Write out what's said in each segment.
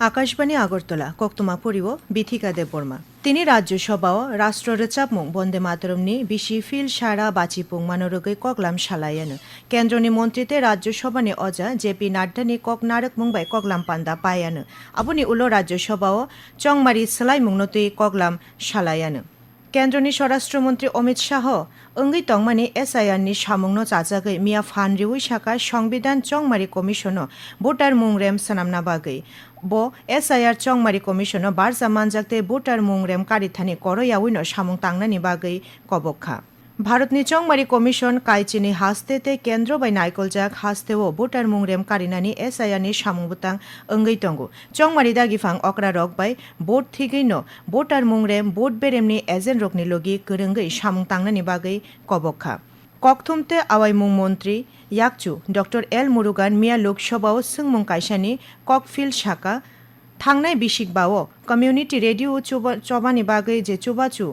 আকাশবাণী আগরতলা, কক্তমা পরিব বিথিকা দেববর্মা। তিনি রাজ্যসভাও রাষ্ট্র চাপমুং বন্দে মাতরমনি বিশি ফিল সারা বাচিপুং মানরগে কগলাম সালায়ানো কেন্দ্রনি মন্ত্রীতে রাজ্যসভানি অজা জেপি নাড্ডানি কক নারক মুংবাই কগলাম পান্দা পায়ান আবুনি উলো রাজ্যসভাও চংমারি সেলাই নতুই কগলাম সালায়ানো কেন্দ্রনি স্বরাষ্ট্রমন্ত্রী অমিত শাহ, অঙ্গি তংমানি এসআইআরনি সামুংনো চাচাগৈ, মিয়া ফান রিউই শাখা সংবিধান চংমারি কমিশন ভোটার মুংরেম সানামনা বাগৈ ব, এসআইআর চংমারি কমিশনো বারজা মানজাকতে ভোটার মুংরেম কারিথানি করয়াউইন সামং তাংনানি বাগৈ কবক্ষা ভারতনি চংমারি কমিশন কাইচিনি হাস্তেতে কেন্দ্র বাই নাইকলজাক হাস্তেও ভোটার মুংরেম কারিনানি এসআইআরনি সামুংবুতাং ওঙ্গৈ তঙ্গু চংমারি দাগিফাং অকরা রক বাই ভোট থিগৈনো। ভোটার মুংরেম ভোট বেরেমনি এজেন্ট রকনি লগি গরঙ্গৈ সামুং তাংনানি বাগৈ কবক্ষা ককথুমতে আওয়াইমুং মন্ত্রী ইয়াকচু ডক্টর এল মুরুগান মিয়া লোকসভাও সুংমুং কাইসানি ককফিল শাখা থাংনাই বিশিক বাও কমিউনিটি রেডিও চবানি বাগৈ যে চুবাচু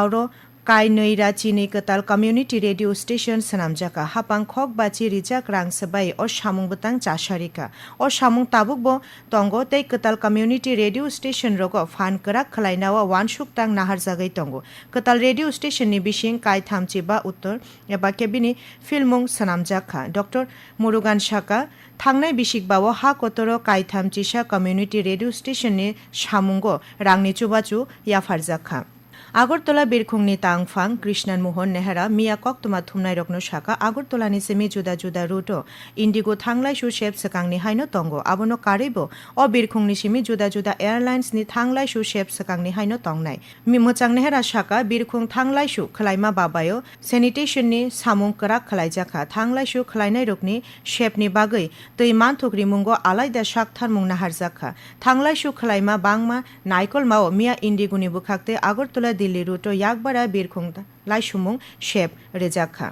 আরও কাই নৈরা চিনি কতাল কমিউনিটি রেডিও স্টেশন, সানামজাকা, হাপাং খক বাচি রিজাক রাং সবাই ও সামুং বতাং চাশারিকা ও সামুং তাবুক, ব, তঙ্গ তেই কতাল কমিউনিটি রেডিও স্টেশন, রগ, ফান, করাক, খলাইনাওয়া, ওয়ান, সুকতাং, নাহার, জাগাই, তঙ্গ। কতাল রেডিও স্টেশন নি বিশিং কাই, থামচি, বা, উত্তর, এবা, কেবিনি, ফিল্মুং সানামজাখা ডক্টর মুরুগান শাকা থাংনাই, বিশিক, বাও, হা, কতর কাইথাম চিসা কমিউনিটি রেডিও স্টেশনে সামুঙ্গ, রাংনি, চুবাচু ইয়াফারজাখা আগরতলা বীরখুংনি তাংফাং কৃষ্ণান মোহন নেহারা মিয়া কক্তমা থুমনাই রকনো শাখা আগরতলানি সেমি জুদা জুদা রুটো ইন্ডিগো থাংলাই সু শেপ সেকাংনি হাইনো তঙ্গ আবনো কারিব অ বীরখুংনি সিমি জুদা জুদা এয়ারলাইন্স নি থাংলাই সু শেপ সেকাংনি হাইনো তংনাই মি মোচাং নেহারা শাখা বীরখুং থাংলাই সু খলাইমা বাবাयो sanitation ni samung karak khalaijaka thanglai shu khalainai rokni shepni bagoi tui manthokri mungo alaida shak tharmung nahar jakha thanglai shu khalaima bangma naikol mao mia indiguni bukhakte Agartala Delhi Ruto ইয়াকবাড়া বীরখুং লাইসুমুং শেপ রেজাখা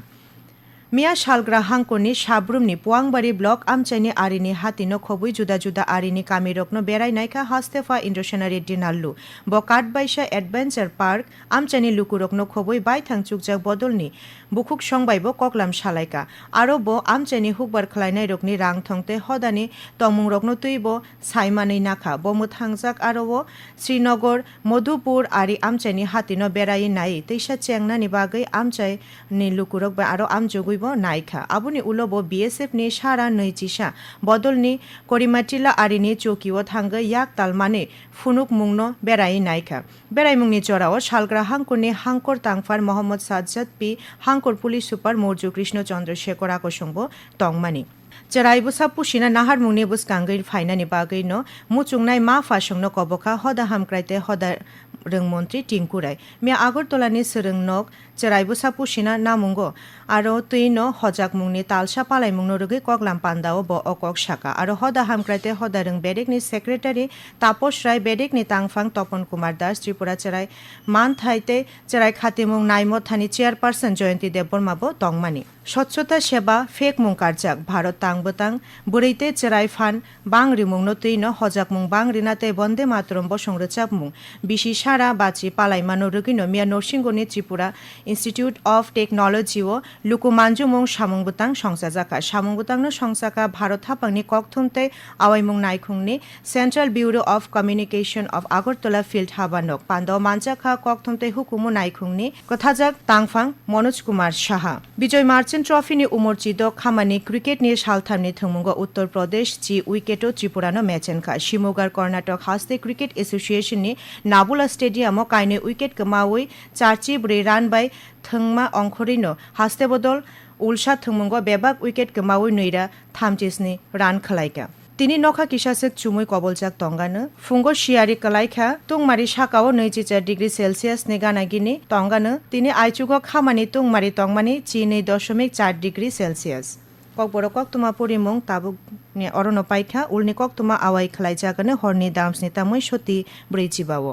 মিয়া শালগ্রা হাংকনি সাব্রুমনি পুয়াংবাড়ি ব্লক আমচাইনি আরিনি হাতিনো খবুই জুদা জুদা আরিনি কামিরকনো বেড়াই নাইকা হাস্তেফা ইন্দ্রসেনা রেড্ডি নাল্লু ব কাঠবাইসা এডভেঞ্চার পার্ক আমচাইনি লুকুরকনো খবুই বাইথাং চুকজাক বদলনি বুকুক সংবাইব ককলাম সালাইকা আরও ব আমচাইনি হুকবার খালাইনাই রকনি রাং থংতে হদানি তমুং রকনো তুইব সাইমানি নাখা। বমু থাংজাক আরও ব শ্রীনগর মধুপুর আরি আমচাইনি হাতিনো বেড়াই নাই। তৈসা চেংনানি বাগৈ আমচাই নি লুকুরক বা আরও আমজগুই বো নাইখা আবুনি উলবো বিএসএফ নি সারা নৈচিসা বদলনি করিমাটিলা আরিনি চৌকিও থাঙ্গ ইয়াক তালমানে ফুনুক মুং বেড়াই নাইখা বেড়াই মুংনি চড়াও শালগ্রা হাঙ্কুরনি হাঙ্কর তাংফার মোহাম্মদ সাজ্জাদ পি, হাঙ্কর পুলিশ সুপার মৌর্য কৃষ্ণ চন্দ্রশেখর আকসংব টংমানি চেরাইবু সাপুসিনা নাহার মুংনি বুস কাঙ্গৈর ফাইনানি বাগৈনো মুচুংনাই মা ফাসংনো কবখা হদা হামক্রাইতে হদা রংমন্ত্রী টিংকুরাই মিয়া আগরতলানি সরং নক চেরাইবু সাপুসিনা নামুঙ্গ আরও তুইনো হজাক মুংনি তালসা পালাই মুংনো কগলাম পান্দাও ব অকক শাখা আরও হদা হামক্রাইতে হদা রং বেডেকনি সেক্রেটারি তাপস রায় বেডেকনি তাংফাং তপন কুমার দাস ত্রিপুরা চেরাই মান থাইতে চেরাই খাতিমুং নাইমো থানি চেয়ারপারসন জয়ন্তী দেববর্মাবো তংমানি স্বচ্ছতা, সেবা, ফেক মুং কারজাক, ভারত তাংবতাং বুড়ৈতে চেরাই ফান, বাং রিমুং নতৈন হজাক মুং বাং রিনাতে বন্দে মাতরম বসং রচাক মুং। বিশি সারা বাচি পালাইমানো রুগিনো মিয়া নরসিংগনি ত্রিপুরা ইনস্টিটিউট অফ টেকনোলজি ও লুকু মানজু মুং সামুংবুতাং সংসাজাকা সামুংবুতাংনো সংসাকা ভারত হাপাংনি ককথুমতে আওয়াইমুং নাইখুংনি central bureau of communication of Agartala field হাবানক পান্দাও মানজাখা ককথুমতে হুকুমু নাইখুংনি কথাজাক তাংফাং মনোজ কুমার সাহা। বিজয় মার্চেন্ট ট্রফিনি উমরচিদ খামানি। ক্রিকেট নিয়ে সালথামনি থুমুঙ্গ। উত্তর প্রদেশ জি উইকেটও ত্রিপুরানো ম্যাচেনখা শিমোগার, কর্ণাটক, হাস্তে ক্রিকেট এসোসিয়েশন নি নাবুলা স্টেডিয়ামও কাইনে উইকেট কমাওই চারচি ব্রে রান বাই, থংমা অংখরিনো হাস্তে বদল, উলসা, থুমুঙ্গ, বেবাক উইকেট কমাওই নইরা, থামচিসনি, রান খালাইকা। তিনি নখা কিসাসেক চুমুই কবলজাক তঙ্গানো ফুঙ্গো শিয়ারি কালাইখা, তুংমারি সাকাও নৈচিচার ডিগ্রি সেলসিয়াস নে গানাগিনি তঙ্গানো, তিনি আইচুগ খামানি তুংমারি তংমানি চি नै দশমিক চার ডিগ্রি সেলসিয়াস। কক বড় কক তোমা পরিমং তাবুক অরণ পাইখা, উলনি কক তোমা আওয়াই খালাই জাগানো, হরনি দামস তামই সতী ব্রেচিবাও।